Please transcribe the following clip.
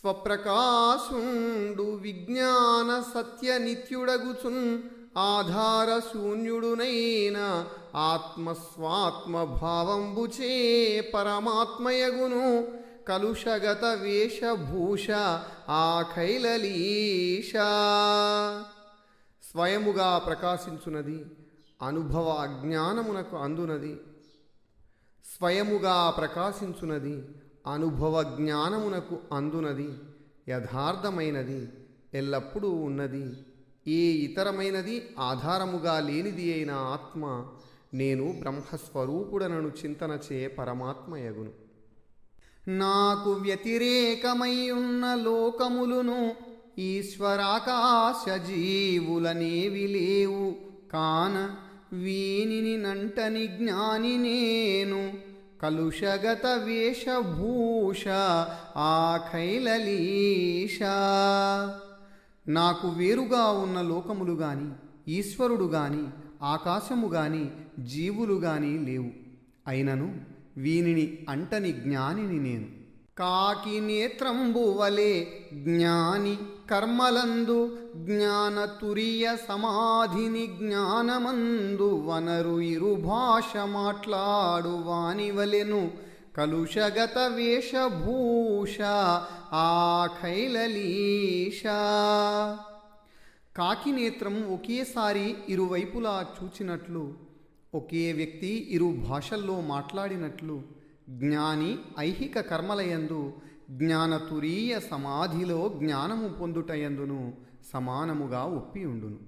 స్వప్రకాశుండు విజ్ఞాన సత్య నిత్యుడగుచున్ ఆధార శూన్యుడునైన ఆత్మస్వాత్మభావంబుచే పరమాత్మయగును. కలుషగత వేషభూష ఆఖైలలీష. స్వయముగా ప్రకాశించునది అనుభవ అజ్ఞానమునకు అందునది. స్వయముగా ప్రకాశించునది అనుభవ జ్ఞానమునకు అందునది యథార్థమైనది ఎల్లప్పుడూ ఉన్నది. ఏ ఇతరమైనది ఆధారముగా లేనిది అయిన ఆత్మ నేను బ్రహ్మస్వరూపుడనను చింతనచే పరమాత్మయగును నాకు వ్యతిరేకమై ఉన్న లోకములును ఈశ్వరాకాశ జీవులనేవి లేవు కాన వీనిని నంటని జ్ఞాని నేను కలుషగత వేషభూష ఆఖైలలీష. నాకు వేరుగా ఉన్న లోకములు గాని ఈశ్వరుడు గాని ఆకాశము గాని జీవులు గాని లేవు. అయినను వీనిని అంటని జ్ఞానిని నేను. కాకి నేత్రంబువలే జ్ఞాని కర్మలందు జ్ఞాన తురియ సమాధిని జ్ఞానమందు వనరు ఇరు భాష మాట్లాడు వానివలెను కలుషగత వేషభూష ఆఖైలలీష. కాకినేత్రం కాకి నేత్రం ఒకేసారి ఇరువైపులా చూచినట్లు ఒకే వ్యక్తి ఇరు భాషల్లో మాట్లాడినట్లు జ్ఞాని ఐహిక కర్మలయందు జ్ఞానతురీయ సమాధిలో జ్ఞానము పొందుటయందును సమానముగా ఒప్పి ఉండును